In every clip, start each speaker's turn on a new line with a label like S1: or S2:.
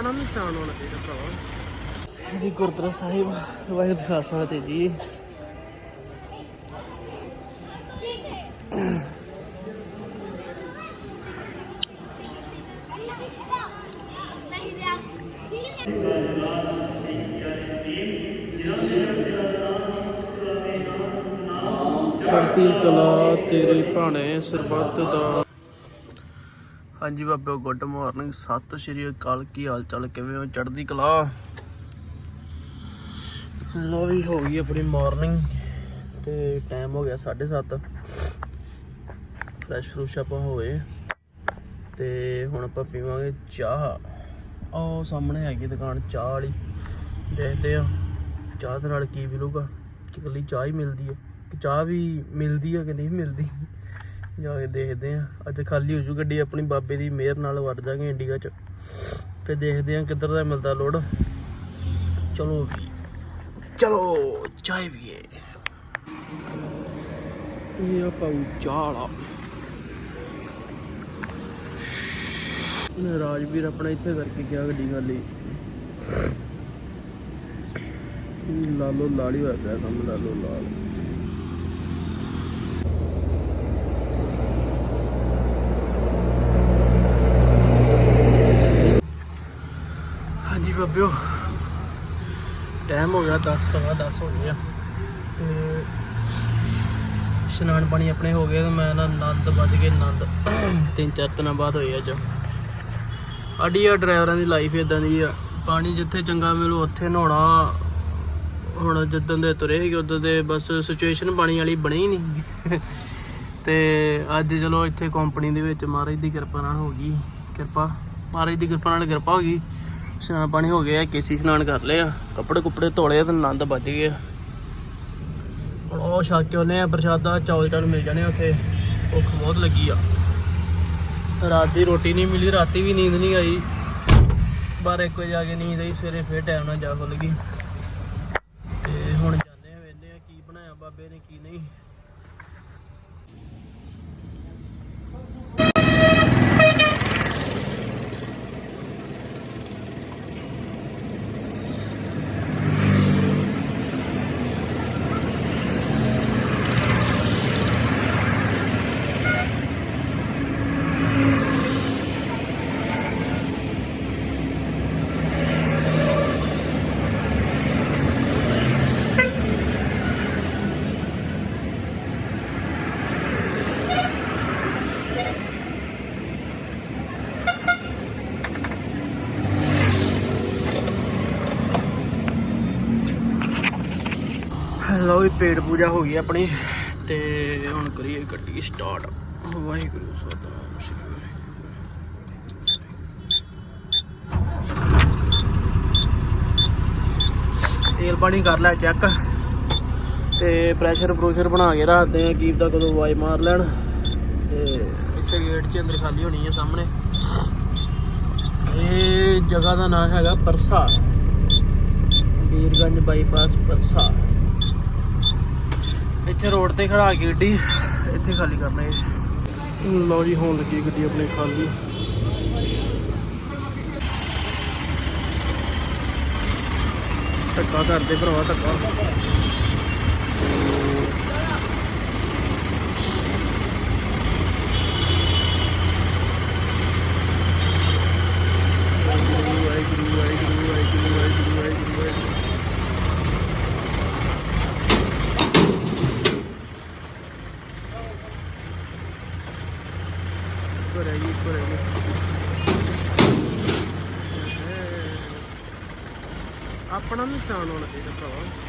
S1: ਆਪਣਾ ਨਿਸ਼ਾਨ ਹੋਣਾ ਚਾਹੀਦਾ ਭਰਾਵਾ।
S2: ਜੀ ਗੁਰਦੁਆਰਾ ਸਾਹਿਬ ਵਾਹਿਗੁਰੂ ਖਾਲਸਾ ਤੇ ਜੀ।
S1: ਚੜ੍ਹਦੀ ਕਲਾ ਤੇਰੇ ਭਾਣੇ ਸਰਬੱਤ ਦਾ।
S2: ਹਾਂਜੀ ਬਾਬਿਓ ਗੁੱਡ ਮਾਰਨਿੰਗ ਸਤਿ ਸ਼੍ਰੀ ਅਕਾਲ, ਕੀ ਹਾਲ ਚਾਲ ਕਿਵੇਂ ਹੋ? ਚੜ੍ਹਦੀ ਕਲਾ? ਲੋ ਵੀ, ਹੋ ਗਈ ਆਪਣੀ ਮਾਰਨਿੰਗ ਤੇ ਟਾਈਮ ਹੋ ਗਿਆ 7:30 ਫਰੈਸ਼ ਫਰੂਸ਼ ਆਪਾਂ ਹੋਏ, ਤੇ ਹੁਣ ਆਪਾਂ ਪੀਵਾਂਗੇ ਚਾਹ। ਉਹ ਸਾਹਮਣੇ ਹੈਗੀ ਦੁਕਾਨ, ਚਾਹ ਵਾਲੀ। ਦੇਖਦੇ ਆ ਚਾਹ ਦੇ ਨਾਲ ਕੀ ਮਿਲੂਗਾ। ਕਿ ਇਕੱਲੀ ਚਾਹ ਹੀ ਮਿਲਦੀ ਹੈ। ਕਿ ਚਾਹ ਵੀ ਮਿਲਦੀ ਹੈ ਕਿ ਨਹੀਂ ਮਿਲਦੀ? ਜਾ ਕੇ ਦੇਖਦੇ ਆ। ਅੱਜ ਖਾਲੀ ਹੋ ਜੂ ਗੱਡੀ, ਆਪਣੀ ਬਾਬੇ ਦੀ ਮਿਹਰ ਨਾਲ ਵੜ ਜਾਗੇ ਇੰਡੀਆ ਚ। ਫਿਰ ਦੇਖਦੇ ਆ ਕਿੱਧਰ ਦਾ ਮਿਲਦਾ ਲੋਡ। ਚਲੋ ਵੀ। ਚਲੋ, ਚਾਹ ਪੀਏ ਇਹ ਆਪਾਂ ਚਾਹ ਰਾਜਵੀਰ ਆਪਣਾ ਇੱਥੇ ਕਰਕੇ ਗਿਆ ਗੱਡੀ ਖਾਲੀ। ਲਾਲੋ ਲਾਲੀ ਹੋਇਆ ਪਿਆ ਕੰਮ, ਲਾਲੋ ਲਾਲ। ਹਾਂਜੀ ਟਾਈਮ ਹੋ ਗਿਆ 10 ਸਵਾ 10 ਹੋ ਗਿਆ ਤੇ ਇਸ਼ਨਾਨ ਪਾਣੀ ਆਪਣੇ ਹੋ ਗਏ ਤੇ ਮੈਂ ਨਾ ਆਨੰਦ ਵੱਜ ਗਏ, ਆਨੰਦ ਤਿੰਨ, ਚਾਰ ਦਿਨਾਂ ਬਾਅਦ ਹੋਏ ਅੱਜ। ਸਾਡੀ ਆ ਡਰਾਈਵਰਾਂ ਦੀ ਲਾਈਫ ਇਦਾਂ ਦੀ ਆ। ਪਾਣੀ ਜਿੱਥੇ ਚੰਗਾ ਮਿਲੂ, ਉੱਥੇ ਨਹਾਉਣਾ। ਹੁਣ ਜਿੱਦਾਂ ਦੇ ਤੁਰੇ ਸੀਗੇ, ਉਦੋਂ ਦੇ ਬਸ ਸਿਚੁਏਸ਼ਨ ਪਾਣੀ ਵਾਲੀ ਬਣੀ ਨਹੀਂ। ਤੇ ਅੱਜ ਚਲੋ ਇੱਥੇ ਕੰਪਨੀ ਦੇ ਵਿੱਚ ਮਹਾਰਾਜ ਦੀ ਕਿਰਪਾ ਨਾਲ ਹੋ ਗਈ। ਕਿਰਪਾ, ਮਹਾਰਾਜ ਦੀ ਕਿਰਪਾ ਨਾਲ ਕਿਰਪਾ ਹੋ ਗਈ। ਇਸ਼ਨਾਨ ਪਾਣੀ ਹੋ ਗਿਆ, ਕੇਸੀ ਇਸ਼ਨਾਨ ਕਰ ਲਿਆ। ਕੱਪੜੇ ਕੁੱਪੜੇ ਧੋਲੇ ਤੇ ਆਨੰਦ ਵੱਜ ਗਿਆ। ਹੁਣ ਉਹ ਛੱਕ ਕੇ ਉਹਨੇ ਪ੍ਰਸ਼ਾਦਾ ਚੌਲ ਚਾਲ ਮਿਲ ਜਾਣੇ ਉੱਥੇ। ਭੁੱਖ ਬਹੁਤ ਲੱਗੀ ਆ। ਰਾਤ ਦੀ ਰੋਟੀ ਨਹੀਂ ਮਿਲੀ, ਰਾਤੀ ਵੀ ਨੀਂਦ ਨਹੀਂ ਆਈ। ਬਾਰਾਂ ਇੱਕ ਵਜੇ ਆ ਕੇ ਨੀਂਦ ਆਈ, ਸਵੇਰੇ ਫੇਰ ਟਾਈਮ ਨਾਲ ਜਾ ਖੁੱਲ ਗਈ ਤੇ ਹੁਣ ਜਾਂਦੇ ਆ ਵੇਖਦੇ ਆ ਕੀ ਬਣਾਇਆ ਬਾਬੇ ਨੇ ਕੀ ਨਹੀਂ ਲਓ ਵੀ ਪੇਟ ਪੂਜਾ ਹੋ ਗਈ ਆਪਣੀ ਤੇ ਹੁਣ ਕਰੀਏ ਗੱਡੀ ਸਟਾਰਟ ਵਾਹਿਗੁਰੂ, ਸਤਨਾਮ ਤੇਲ ਪਾਣੀ ਕਰ ਲੈ ਚੈੱਕ ਤੇ ਪ੍ਰੈਸ਼ਰ ਪ੍ਰੋਸ਼ਰ ਬਣਾ ਕੇ ਰੱਖਦੇ ਆ, ਕੀਪ ਦਾ ਕਦੋਂ ਵਾਈ ਮਾਰ ਲੈਣ। ਤੇ ਇੱਥੇ ਗੇਟ 'ਚ ਅੰਦਰ ਖਾਲੀ ਹੋਣੀ ਹੈ ਸਾਹਮਣੇ। ਇਹ ਜਗ੍ਹਾ ਦਾ ਨਾਮ ਹੈਗਾ ਪਰਸਾ। ਵੀਰਗੰਜ ਬਾਈਪਾਸ ਪਰਸਾ। ਇੱਥੇ ਰੋਡ ਤੇ ਖੜਾ ਕੇ ਗੱਡੀ ਇੱਥੇ ਖਾਲੀ ਕਰਨਾ ਹੈ ਲਓ ਜੀ, ਹੋਣ ਲੱਗੀ ਗੱਡੀ ਆਪਣੀ ਖਾਲੀ। ਧੱਕਾ ਕਰਦੇ ਭਰਾਵਾ, ਧੱਕਾ ਵਾਹਿਗੁਰੂ ਵਾਹਿਗੁਰੂ ਵਾਹਿਗੁਰੂ ਵਾਹਿਗੁਰੂ ਵਾਹਿਗੁਰੂ ਵਾਹਿਗੁਰੂ ਵਾਹਿਗੁਰੂ ਉੱਪਰ ਹੈ ਜੀ ਉੱਪਰ ਹੈ ਜੀ
S1: ਆਪਣਾ ਨਿਸ਼ਾਨ ਹੋਣਾ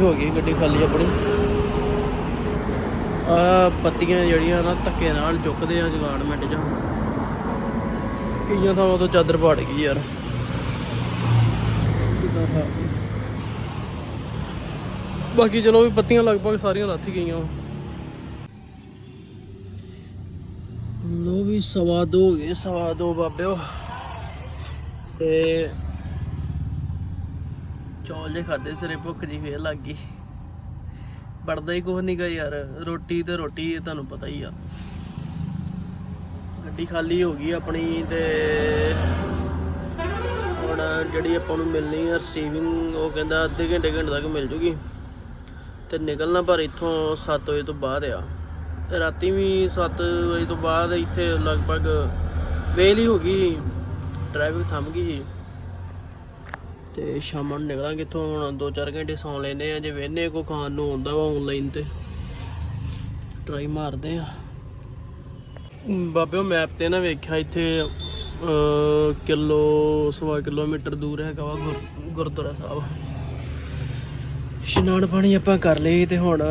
S2: ਵੀ ਹੋ ਗਈ ਗੱਡੀ ਖਾਲੀ ਆਪਣੀ। ਆ ਪੱਤੀਆਂ ਜਿਹੜੀਆਂ ਨਾ ਧੱਕੇ ਨਾਲ ਚੁੱਕਦੇ ਆ ਜਗਾਰਡਮੈਂਟ 'ਚ। ਕਈਆਂ ਥਾਵਾਂ ਤੋਂ ਚਾਦਰ ਪਾੜ ਗਈ ਯਾਰ। ਬਾਕੀ ਚਲੋ ਵੀ ਪੱਤੀਆਂ ਲਗਭਗ ਸਾਰੀਆਂ ਲੱਥ ਗਈਆਂ। ਲੋ ਵੀ ਸਵਾ ਦੋ ਹੋ ਗਏ, ਸਵਾ ਦੋ ਬਾਬਿਓ। ਤੇ ਚੌਲ ਜੇ ਖਾਦੇ ਸਿਰੇ ਭੁੱਖ ਜੀ ਫੇਰ ਲੱਗ ਗਈ। ਪੜਦਾ ਹੀ ਕੁਝ ਨਹੀਂਗਾ ਯਾਰ। ਰੋਟੀ ਤੇ ਰੋਟੀ, ਇਹ ਤੁਹਾਨੂੰ ਪਤਾ ਹੀ ਆ। ਗੱਡੀ ਖਾਲੀ ਹੋ ਗਈ ਆਪਣੀ ਤੇ ਹੁਣ ਜਿਹੜੀ ਆਪਾਂ ਨੂੰ ਮਿਲਣੀ ਆ ਰਿਸੀਵਿੰਗ ਉਹ ਕਹਿੰਦਾ ਅੱਧੇ ਘੰਟੇ ਘੰਟੇ ਤੱਕ ਮਿਲ ਜੂਗੀ। ਤੇ ਨਿਕਲਣਾ ਪਰ ਇੱਥੋਂ 7 ਵਜੇ ਤੋਂ ਬਾਅਦ ਆ। ਤੇ ਰਾਤੀ ਵੀ 7 ਵਜੇ ਤੋਂ ਬਾਅਦ ਇੱਥੇ ਲਗਭਗ ਵੇਲ ਹੀ ਹੋ ਗਈ। ਟ੍ਰੈਫਿਕ ਥੰਮ ਗਈ ਸੀ। ਤੇ ਸ਼ਾਮਾਂ ਨੂੰ ਨਿਕਲਾਂਗੇ ਇੱਥੋਂ, ਹੁਣ 2-4 ਘੰਟੇ ਸੌਂ ਲੈਨੇ ਆ, ਜੇ ਵੇਨੇ ਕੋ ਖਾਣ ਨੂੰ ਆਉਂਦਾ ਵਾ ਆਨਲਾਈਨ ਤੇ। ਟਰਾਈ ਮਾਰਦੇ ਆ। ਬਾਬਿਓ ਮੈਪ ਤੇ ਨਾ ਵੇਖਿਆ, ਇੱਥੇ ਕਿਲੋ, ਸਵਾ ਕਿਲੋਮੀਟਰ ਦੂਰ ਹੈਗਾ ਵਾ ਗੁਰ- ਗੁਰਦੁਆਰਾ ਸਾਹਿਬ। ਇਸ਼ਨਾਨ ਪਾਣੀ ਆਪਾਂ ਕਰ ਲਈ ਤੇ ਹੁਣ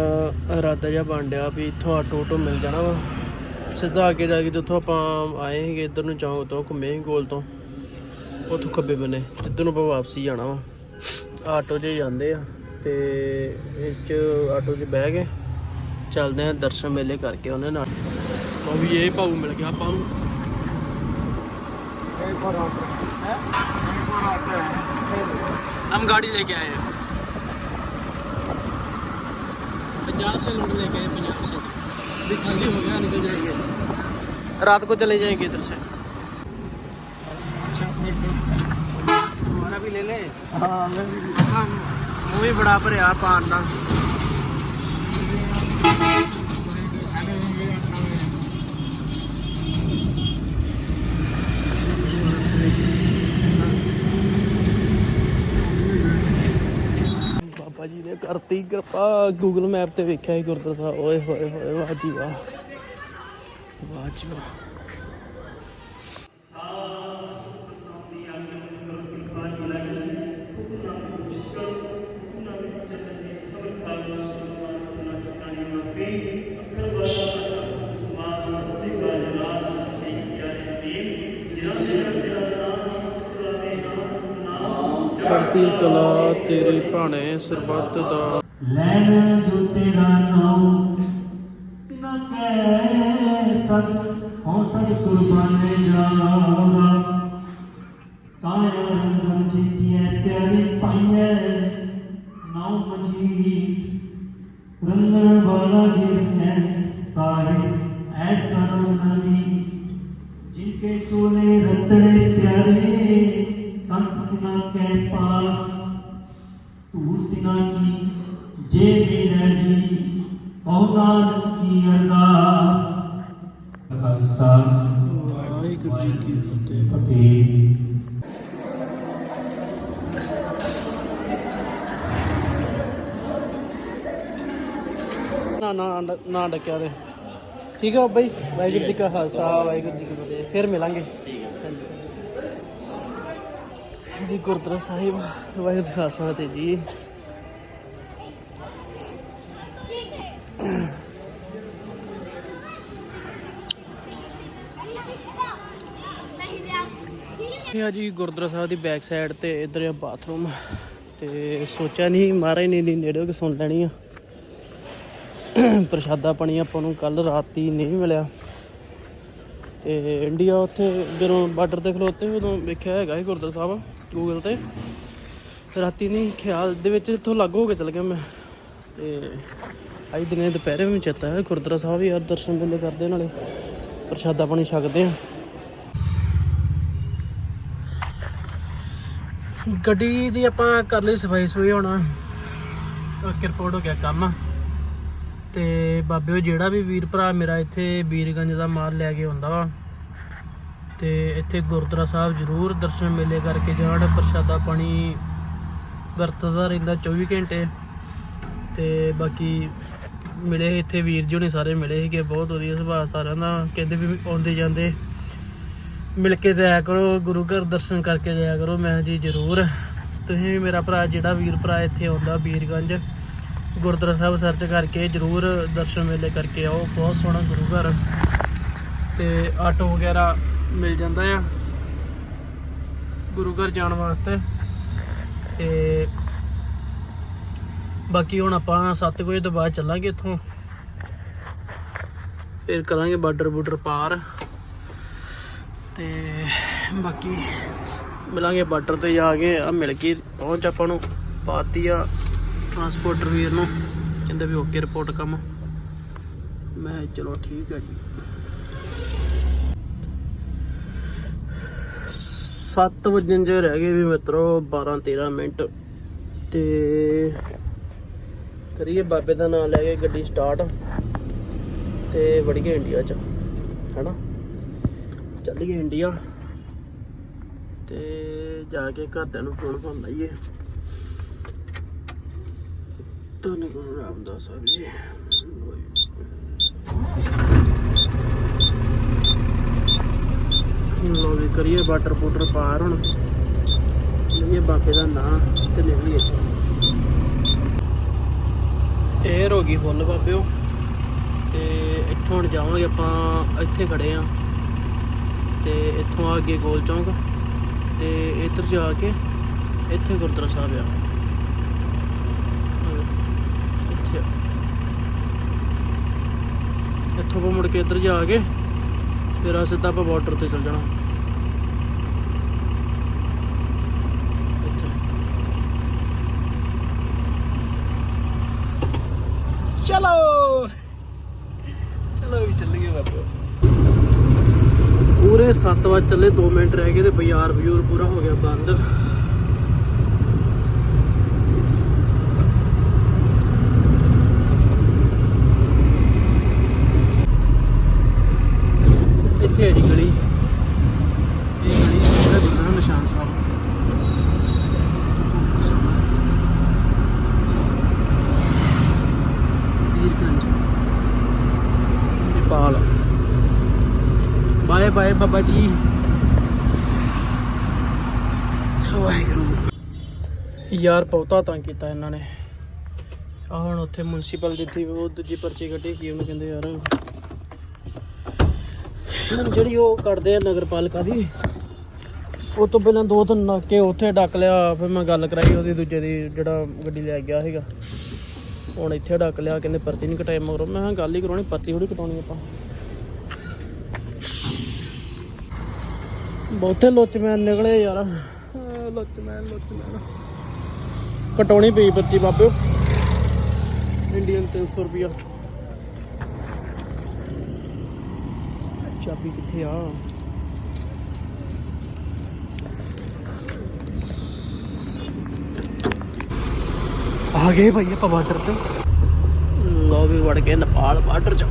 S2: ਇਰਾਦਾ ਜਿਹਾ ਬਣ ਡਿਆ ਵੀ ਇੱਥੋਂ ਆਟੋ ਆਟੋ ਮਿਲ ਜਾਣਾ ਵਾ। ਸਿੱਧਾ ਅੱਗੇ ਜਾ ਕੇ ਜਿੱਥੋਂ ਆਪਾਂ ਆਏ ਸੀਗੇ, ਇੱਧਰ ਨੂੰ ਚੌਂਕ ਤੋਂ, ਘੁੰਮੇ ਸੀ ਗੋਲ ਤੋਂ। ਉੱਥੋਂ ਖੱਬੇ ਬੰਨੇ ਜਿੱਧਰ ਨੂੰ ਆਪਾਂ ਵਾਪਸੀ ਜਾਣਾ ਵਾ ਆਟੋ 'ਚ ਜਾਂਦੇ ਆ ਤੇ ਇਹ 'ਚ ਆਟੋ 'ਚ ਬਹਿ ਕੇ ਚੱਲਦੇ ਆ ਦਰਸ਼ਨ ਮੇਲੇ ਕਰਕੇ ਉਹਨੇ ਨਾਲ ਉਹ ਵੀ ਇਹ ਭਾਊ ਮਿਲ ਗਿਆ ਆਪਾਂ ਨੂੰ हम गाड़ी लेके आए हैं पंजाब से लोड लेके आए पंजाब से अभी खाली हो गया निकल जाएंगे रात को चले जाएंगे इधर से ਵੀ ਲੈ ਲੈ ਹਾਂ ਮੈਂ ਵੀ ਉਹ ਵੀ ਬੜਾ ਭਰਿਆ ਪਾਣ ਦਾ। ਬਾਬਾ ਜੀ ਨੇ ਕਰਤੀ ਕਿਰਪਾ ਗੂਗਲ ਮੈਪ ਤੇ ਵੇਖਿਆ ਸੀ ਗੁਰਦੁਆਰਾ ਸਾਹਿਬ। ਓਏ ਹੋਏ ਹੋਏ ਵਾਹ ਜੀ ਵਾਹ। ਵਾਹ ਜੀ ਵਾਹ। ਚੜ੍ਹਦੀ ਕਲਾ, ਤੇਰੇ ਭਾਣੇ ਸਰਬੱਤ ਦਾ।
S3: ਲੈਣ ਜੋ ਤੇਰਾ ਨਾਮ ਤਿਨਾ ਕੈ ਸਤ ਹੋ ਸਤ ਕੁਰਬਾਨੇ ਜਾਵਾ। ਕਾਇਆ ਰੰਗਨ ਜੀਤੀਐ, ਪਿਆਰੇ ਪਾਈਐ ਨਾਉ ਮਜੀ ਰੰਗਣ ਵਾਲਾ ਜਿਰਨੈ ਸਾਰੇ ਐਸਾ
S2: ਨਾ ਡੱਕਿਆ ਦੇ ਠੀਕ ਹੈ ਜੀ? ਵਾਹਿਗੁਰੂ ਜੀ ਕਾ ਖਾਲਸਾ ਵਾਹਿਗੁਰੂ ਜੀ ਕੀ ਫਤਿਹ। ਫਿਰ ਮਿਲਾਂਗੇ। ਠੀਕ ਹੈ ਜੀ ਗੁਰਦੁਆਰਾ ਸਾਹਿਬ ਵਾਹਿਗੁਰੂ ਜੀ ਖਾਲਸਾ ਤੇ ਜੀ। ਇਹ ਆ ਜੀ ਗੁਰਦੁਆਰਾ ਸਾਹਿਬ ਦੀ ਬੈਕ ਸਾਈਡ ਤੇ ਇਧਰ ਆ ਬਾਥਰੂਮ ਤੇ ਸੋਚਿਆ ਨਹੀਂ ਮਹਾਰਾਜ ਨੇ ਨਹੀਂ ਨੇੜੇ ਹੋ ਕੇ ਸੁਣ ਲੈਣੀ ਆ। ਪ੍ਰਸ਼ਾਦਾ ਪਾਣੀ ਆਪਾਂ ਨੂੰ ਕੱਲ ਰਾਤੀ ਨਹੀਂ ਮਿਲਿਆ। ਤੇ ਇੰਡੀਆ ਉੱਥੇ ਜਦੋਂ ਬਾਰਡਰ ਤੇ ਖਲੋਤੇ, ਉਦੋਂ ਵੇਖਿਆ ਹੈਗਾ ਸੀ ਗੁਰਦੁਆਰਾ ਸਾਹਿਬ ਗੂਗਲ ਤੇ। ਰਾਤੀ ਨਹੀਂ, ਖਿਆਲ ਦੇ ਵਿੱਚ ਇੱਥੋਂ ਲੱਗ ਹੋ ਕੇ ਚਲ ਗਿਆ ਮੈਂ। ਤੇ ਅੱਜ ਦਿਨੇ ਦੁਪਹਿਰੇ ਵੀ ਚੇਤਾ ਹੈ, ਗੁਰਦੁਆਰਾ ਸਾਹਿਬ ਯਾਰ ਦਰਸ਼ਨ ਦਿੰਦੇ ਕਰਦੇ ਨਾਲੇ। ਪ੍ਰਸ਼ਾਦਾ ਪਾਣੀ ਛਕਦੇ ਆ। ਗੱਡੀ ਦੀ ਆਪਾਂ ਕਰ ਲਈ ਸਫ਼ਾਈ ਸਫ਼ਾਈ ਹੋਣਾ ਕਿਰਪੋਰਟ ਹੋ ਗਿਆ ਕੰਮ। ਤੇ ਬਾਬਿਓ ਜਿਹੜਾ ਵੀ ਵੀਰ ਭਰਾ ਮੇਰਾ ਇੱਥੇ ਵੀਰਗੰਜ ਦਾ ਮਾਲ ਲੈ ਕੇ ਆਉਂਦਾ ਵਾ, ਤੇ ਇੱਥੇ ਗੁਰਦੁਆਰਾ ਸਾਹਿਬ ਜ਼ਰੂਰ ਦਰਸ਼ਨ ਮੇਲੇ ਕਰਕੇ ਜਾਣ, ਪ੍ਰਸ਼ਾਦਾ ਪਾਣੀ ਵਰਤਦਾ ਰਹਿੰਦਾ 24 ਘੰਟੇ। ਤੇ ਬਾਕੀ ਮਿਲੇ ਇੱਥੇ ਵੀਰ ਜੀ ਹੋਣੀ ਸਾਰੇ ਮਿਲੇ ਸੀਗੇ, ਬਹੁਤ ਵਧੀਆ ਸੁਭਾਅ ਸਾਰਿਆਂ ਦਾ, ਕਹਿੰਦੇ ਵੀ ਆਉਂਦੇ ਜਾਂਦੇ। ਮਿਲ ਕੇ ਜਾਇਆ ਕਰੋ, ਗੁਰੂ ਘਰ ਦਰਸ਼ਨ ਕਰਕੇ ਜਾਇਆ ਕਰੋ, ਮੈਂ ਜੀ ਜ਼ਰੂਰ। ਤੁਸੀਂ ਵੀ ਮੇਰਾ ਭਰਾ ਜਿਹੜਾ ਵੀਰ ਭਰਾ ਇੱਥੇ ਆਉਂਦਾ ਵੀਰਗੰਜ ਗੁਰਦੁਆਰਾ ਸਾਹਿਬ ਸਰਚ ਕਰਕੇ ਜਰੂਰ ਦਰਸ਼ਨ ਮੇਲੇ ਕਰਕੇ ਆਓ। ਬਹੁਤ ਸੋਹਣਾ ਗੁਰੂ ਘਰ। ਤੇ ਆਟੋ ਵਗੈਰਾ ਮਿਲ ਜਾਂਦਾ ਆ। ਗੁਰੂ ਘਰ ਜਾਣ ਵਾਸਤੇ। ਤੇ ਬਾਕੀ ਹੁਣ ਆਪਾਂ 7 ਵਜੇ ਤੋਂ ਬਾਅਦ ਚੱਲਾਂਗੇ ਇੱਥੋਂ। ਫਿਰ ਕਰਾਂਗੇ ਬਾਰਡਰ ਬੂਡਰ ਪਾਰ। ਤੇ ਬਾਕੀ ਮਿਲਾਂਗੇ ਬਾਰਡਰ ਤੇ ਜਾ ਕੇ। ਆ ਮਿਲ ਕੇ ਪਹੁੰਚ ਆਪਾਂ ਨੂੰ। ਪਾਤੀ ਆ। ਟਰਾਂਸਪੋਰਟਰ ਵੀਰ ਨੂੰ, ਕਹਿੰਦੇ ਵੀ ਓਕੇ ਰਿਪੋਰਟ ਕੰਮ। ਮੈਂ ਕਿਹਾ ਚਲੋ ਠੀਕ ਹੈ ਜੀ। 7 ਵਜਣ ਜੇ ਰਹਿ ਗਏ ਵੀ ਮਿੱਤਰੋ 12 13 ਮਿੰਟ। ਤੇ ਕਰੀਏ ਬਾਬੇ ਦਾ ਨਾਮ ਲੈ ਕੇ ਗੱਡੀ ਸਟਾਰਟ ਤੇ ਵੜੀਏ ਇੰਡੀਆ ਚ, ਹੈਨਾ? ਚੱਲੀਏ ਇੰਡੀਆ ਤੇ ਜਾ ਕੇ ਘਰਦਿਆਂ ਨੂੰ ਫੋਨ ਫੋਨ ਲਾਈਏ। ਧੰਨ ਗੁਰੂ ਰਾਮਦਾਸ ਜੀ ਲੋ ਵੀ ਕਰੀਏ ਵਾਟਰ ਬੂਟਰ ਪਾਰ ਹੁਣ ਲਈਏ ਬਾਬੇ ਦਾ ਨਾਂ ਤੇ ਨਿਕਲੀਏ ਏਅਰ ਹੋ ਗਈ ਫੁੱਲ ਬਾਬਿਓ ਤੇ ਇੱਥੋਂ ਹੁਣ ਜਾਵਾਂਗੇ ਆਪਾਂ ਇੱਥੇ ਖੜੇ ਆ ਤੇ ਇੱਥੋਂ ਆ ਅੱਗੇ ਗੋਲ ਚੌਂਕ ਤੇ ਇੱਧਰ ਜਾ ਕੇ ਇੱਥੇ ਗੁਰਦੁਆਰਾ ਸਾਹਿਬ ਆ ਆਹ ਇੱਥੇ ਆ। ਇੱਥੋਂ ਆਪਾਂ ਮੁੜ ਕੇ ਇੱਧਰ ਜਾ ਕੇ ਫਿਰ ਆ ਸਿੱਧਾ ਆਪਾਂ ਬਾਰਡਰ ਤੇ ਚੱਲ ਜਾਣਾ। ਚਲੋ। ਚਲੋ ਵੀ ਚੱਲੀਏ ਬਾਬਾ। ਪੂਰੇ 7 ਵਜੇ ਚੱਲੇ 2 ਮਿੰਟ ਰਹਿ ਗਏ ਤੇ ਬਾਜ਼ਾਰ ਬਜ਼ੂਰ ਪੂਰਾ ਹੋ ਗਿਆ ਬੰਦ ਇੱਥੇ ਹੈ ਜੀ ਗਲੀ ਇਹ ਗਲੀ ਜਿਹੜਾ ਦਿਖਣਾ ਨਿਸ਼ਾਨ ਸਾਹਿਬ ਵੀਰਗੰਜ ਨੇਪਾਲ ਬਾਏ ਬਾਏ ਬਾਬਾ ਜੀ। ਵਾਹਿਗੁਰੂ। ਯਾਰ ਬਹੁਤਾ ਤੰਗ ਕੀਤਾ ਇਹਨਾਂ ਨੇ। ਆ ਹੁਣ ਉੱਥੇ ਮਿਊਨਿਸਪਲ ਦਿੱਤੀ, ਉਹ ਦੂਜੀ ਪਰਚੀ ਕੱਢੀ ਕੀ ਉਹਨੂੰ ਕਹਿੰਦੇ ਯਾਰ ਜਿਹੜੀ ਉਹ ਕੱਢਦੇ ਆ ਨਗਰਪਾਲਿਕਾ ਦੀ, ਉਹ ਤੋਂ ਪਹਿਲਾਂ ਦੋ ਤਿੰਨ ਨਾਕੇ ਉੱਥੇ ਡੱਕ ਲਿਆ, ਫਿਰ ਮੈਂ ਗੱਲ ਕਰਾਈ ਉਹਦੀ ਦੂਜੇ ਦੀ ਜਿਹੜਾ ਗੱਡੀ ਲੈ ਗਿਆ ਸੀਗਾ। ਹੁਣ ਇੱਥੇ ਡੱਕ ਲਿਆ, ਕਹਿੰਦੇ ਪਰਚੀ ਨਹੀਂ ਕਟਾਈ, ਮਗਰੋਂ ਮੈਂ ਕਿਹਾ ਗੱਲ ਹੀ ਕਰਾਉਣੀ, ਪਰਚੀ ਥੋੜੀ ਕਟਾਉਣੀ ਆਪਾਂ। ਬਹੁਤੇ ਲੋਚਮੈਨ ਨਿਕਲੇ ਯਾਰ। ਲੋਚਮੈਨ ਲੋਚਮੈਨ ਕਟਾਉਣੀ ਪਈ ਪਰਚੀ ਬਾਬਿਓ ਇੰਡੀਅਨ 300 ਰੁਪਿਆ ਚਾਬੀ ਕਿੱਥੇ ਆ? ਆ ਗਏ ਭਾਈ ਆਪਾਂ ਬਾਰਡਰ ਤੇ। ਲੋ ਵੀ ਵੜ ਗਏ ਨੇਪਾਲ ਬਾਰਡਰ ਚ।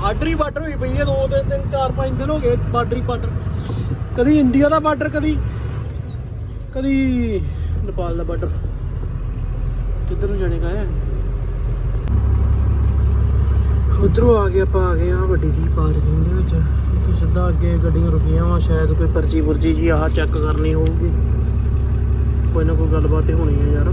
S2: ਬਾਰਡਰ ਬਾਰਡਰ ਹੋਈ ਪਈ ਹੈ ਦੋ ਦਿਨ ਤਿੰਨ ਚਾਰ ਪੰਜ ਦਿਨ ਹੋ ਗਏ ਬਾਰਡਰ ਬਾਰਡਰ। ਕਦੀ ਇੰਡੀਆ ਦਾ ਬਾਰਡਰ, ਕਦੀ ਕਦੀ ਨੇਪਾਲ ਦਾ ਬਾਰਡਰ। ਕਿੱਧਰ ਨੂੰ ਜਾਣੇ ਕਾ ਹੈ ਉਧਰੋਂ ਆ ਗਏ ਆਪਾਂ ਆ ਗਏ ਆ ਵੱਡੀ ਜੀ ਪਾਰਕਿੰਗ ਦੇ ਵਿੱਚ। ਇੱਥੇ ਸਿੱਧਾ ਅੱਗੇ ਗੱਡੀਆਂ ਰੁਕੀਆਂ ਵਾ, ਸ਼ਾਇਦ ਕੋਈ ਪਰਚੀ ਪੁਰਜੀ ਜੀ ਆਹ ਚੈੱਕ ਕਰਨੀ ਹੋਊਗੀ। ਕੋਈ ਨਾ ਕੋਈ ਗੱਲਬਾਤ ਹੋਣੀ ਹੈ ਯਾਰ।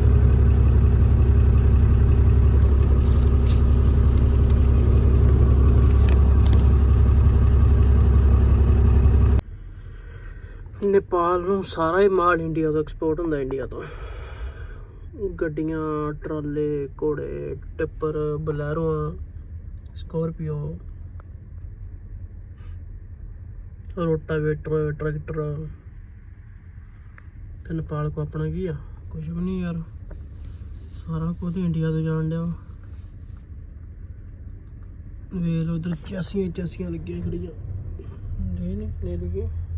S2: ਨੇਪਾਲ ਨੂੰ ਸਾਰਾ ਹੀ ਮਾਲ ਇੰਡੀਆ ਤੋਂ ਐਕਸਪੋਰਟ ਹੁੰਦਾ ਇੰਡੀਆ ਤੋਂ। ਗੱਡੀਆਂ, ਟਰਾਲੇ, ਘੋੜੇ, ਟਿੱਪਰ, ਬਲੈਰੋਆਂ, ਸਕੋਰਪੀਓ, ਰੋਟਾਵੇਟਰ, ਟਰੈਕਟਰ, ਤੇ ਨੇਪਾਲ ਕੋ ਆਪਣਾ ਕੀ ਆ? ਕੁਝ ਵੀ ਨਹੀਂ ਯਾਰ। ਸਾਰਾ ਕੁਝ ਇੰਡੀਆ ਤੋਂ ਜਾਣ ਲਿਆ ਵੇਲ ਉਧਰ ਚਾਸੀਆਂ ਚਾਸੀਆਂ ਲੱਗੀਆਂ ਖੜੀਆਂ। ਦੇ ਨਹੀਂ ਲੈ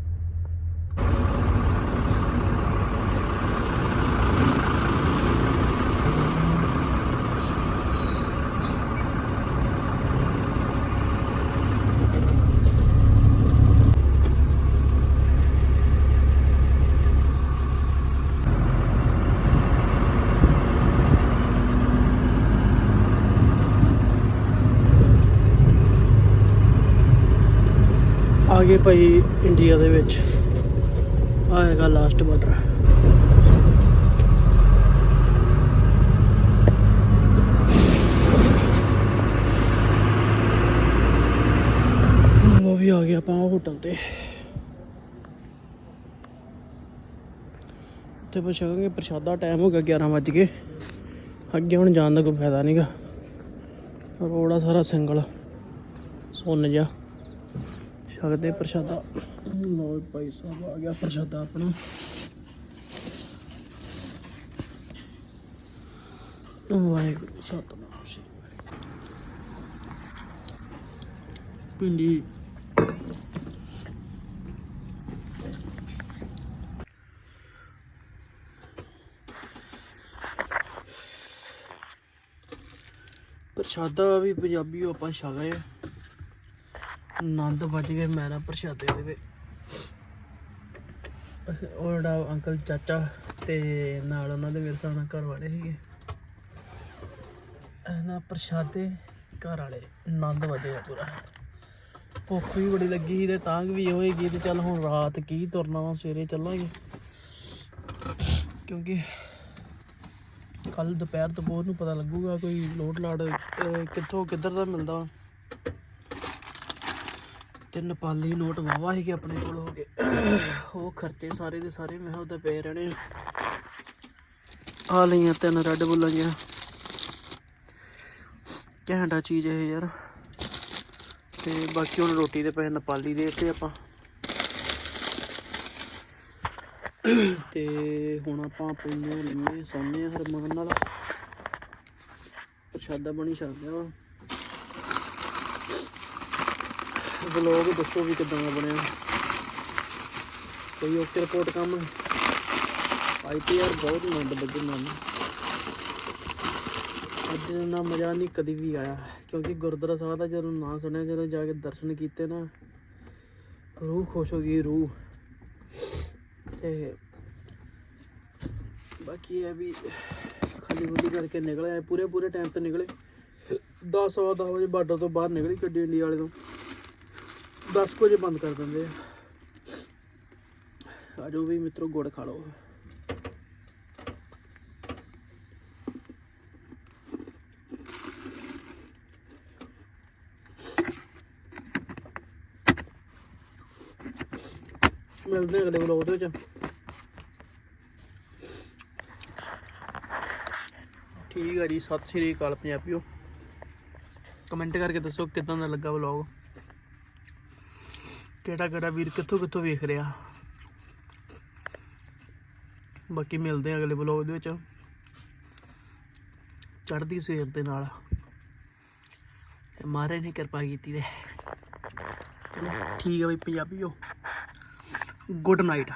S2: ਆ ਗਏ ਭਾਈ ਇੰਡੀਆ ਦੇ ਵਿੱਚ। ਆਏਗਾ ਲਾਸਟ ਬਾਰਡਰ ਲੋ ਵੀ ਆ ਗਿਆ ਆਪਾਂ ਹੋਟਲ ਤੇ। ਉੱਥੇ ਆਪਾਂ ਪ੍ਰਸ਼ਾਦਾ ਟਾਈਮ ਹੋ ਗਿਆ 11 ਵਜ ਗਏ। ਅੱਗੇ ਹੁਣ ਜਾਣ ਦਾ ਕੋਈ ਫਾਇਦਾ ਨਹੀਂਗਾ ਰੋੜਾ ਸਾਰਾ ਸਿੰਗਲ ਸੋਨ ਜਾ ਛਕਦੇ ਪ੍ਰਸ਼ਾਦਾ। ਲੋ ਭਾਈ ਸਾਹਿਬ ਆ ਗਿਆ ਪ੍ਰਸ਼ਾਦਾ ਆਪਣਾ। ਵਾਹਿਗੁਰੂ ਸਤਨਾਮ ਵਾਹਿਗੁਰੂ ਪਿੰਡੀ। ਪ੍ਰਸ਼ਾਦਾ ਵੀ ਪੰਜਾਬੀ ਆਪਾਂ ਛਕ ਗਏ ਆਨੰਦ ਵੱਜ ਗਏ ਮੈਂ ਨਾ ਪ੍ਰਸ਼ਾਦੇ ਦੇ ਵਿੱਚ। ਉਹ ਜਿਹੜਾ ਅੰਕਲ ਚਾਚਾ ਤੇ ਨਾਲ ਉਹਨਾਂ ਦੇ ਮੇਰੇ ਹਿਸਾਬ ਨਾਲ ਘਰ ਵਾਲੇ ਸੀਗੇ। ਇਹਨਾਂ ਪ੍ਰਸ਼ਾਦੇ ਘਰ ਵਾਲੇ, ਆਨੰਦ ਵਧਿਆ ਪੂਰਾ। ਭੁੱਖ ਵੀ ਬੜੀ ਲੱਗੀ ਸੀ ਤੇ ਤਾਂਗ ਵੀ ਹੋਏਗੀ ਤੇ ਚੱਲ ਹੁਣ ਰਾਤ ਕੀ ਤੁਰਨਾ ਵਾ, ਸਵੇਰੇ ਚੱਲਾਂਗੇ। ਕਿਉਂਕਿ ਕੱਲ ਦੁਪਹਿਰ ਤੋਂ ਬਾਅਦ ਨੂੰ ਪਤਾ ਲੱਗੂਗਾ ਕੋਈ ਲੋਡ ਲਾੜ ਕਿੱਥੋਂ ਕਿੱਧਰ ਦਾ ਮਿਲਦਾ ਤੇ ਨੇਪਾਲੀ ਨੋਟ ਵਾਵਾ ਸੀਗੇ ਆਪਣੇ ਕੋਲ ਹੋ ਗਏ ਉਹ ਖਰਚੇ ਸਾਰੇ ਦੇ ਸਾਰੇ ਮੈਂ ਉਹਦਾ ਪਏ ਰਹਿਣੇ ਆ। ਲਈਆਂ ਤਿੰਨ ਰੈੱਡ ਬੁੱਲਾਂ ਜੀਆਂ ਘੈਂਟਾ ਚੀਜ਼ ਇਹ ਯਾਰ। ਤੇ ਬਾਕੀ ਹੁਣ ਰੋਟੀ ਦੇ ਪੈਸੇ ਨੇਪਾਲੀ ਦੇ ਤੇ ਆਪਾਂ। ਤੇ ਹੁਣ ਆਪਾਂ ਪੈਨੇ ਲੰਮੇ ਸੌਂਦੇ ਆ ਹਰਮਾਨ ਨਾਲ। ਪ੍ਰਸ਼ਾਦਾ ਬਣੀ ਛੱਡਿਆ ਵਾ ਵਲੋਗ ਦੱਸੋ ਵੀ ਕਿਦਾਂ ਦਾ ਬਣਿਆ। ਕੋਈ ਓਕੇ ਰਿਪੋਰਟ ਕੰਮ ਆਈਪੀਆਰ ਬਹੁਤ ਆਨੰਦ ਬੱਗੇ ਮਨ ਅੱਜ ਨਾ ਮਜ਼ਾ ਨਹੀਂ ਕਦੀ ਵੀ ਆਇਆ, ਕਿਉਂਕਿ ਗੁਰਦੁਆਰਾ ਸਾਹਿਬ ਦਾ ਜਦੋਂ ਨਾਂ ਸੁਣਿਆ, ਜਦੋਂ ਜਾ ਕੇ ਦਰਸ਼ਨ ਕੀਤੇ ਨਾ, ਰੂਹ ਖੁਸ਼ ਹੋ ਗਈ, ਰੂਹ। ਤੇ ਬਾਕੀ ਇਹ ਵੀ ਖਾਲੀ ਖੁੱਲੀ ਕਰਕੇ ਨਿਕਲੇ ਪੂਰੇ ਪੂਰੇ ਟਾਈਮ ਤੇ ਨਿਕਲੇ। 10 ਸਵਾ 10 ਵਜੇ ਬਾਰਡਰ ਤੋਂ ਬਾਹਰ ਨਿਕਲੀ ਗੱਡੀ ਇੰਡੀਆ ਵਾਲੇ ਤੋਂ। 10 ਕੁ ਵਜੇ ਬੰਦ ਕਰ ਦਿੰਦੇ ਆ ਆਜੋ ਵੀ ਮਿੱਤਰੋ ਗੁੜ ਖਾ ਲਓ ਮਿਲਦੇ ਹਾਂ ਅਗਲੇ ਵਲੋਗ ਦੇ ਵਿੱਚ ਠੀਕ ਆ ਜੀ ਸਤਿ ਸ਼੍ਰੀ ਅਕਾਲ ਪੰਜਾਬੀਓ ਕਮੈਂਟ ਕਰਕੇ ਦੱਸੋ ਕਿਦਾਂ ਦਾ ਲੱਗਾ ਵਲੌਗ ਕਿਹੜਾ ਕਿਹੜਾ ਵੀਰ ਕਿੱਥੋਂ ਕਿੱਥੋਂ ਵੇਖ ਰਿਹਾ? ਬਾਕੀ ਮਿਲਦੇ ਆ ਅਗਲੇ ਵਲੌਗ ਦੇ ਵਿੱਚ। ਚੜ੍ਹਦੀ ਸਵੇਰ ਦੇ ਨਾਲ। ਮਾਰੇ ਨੇ ਕਿਰਪਾ ਕੀਤੀ ਤੇ। ਚਲੋ, ਠੀਕ ਆ ਬਈ ਪੰਜਾਬੀਓ। Good night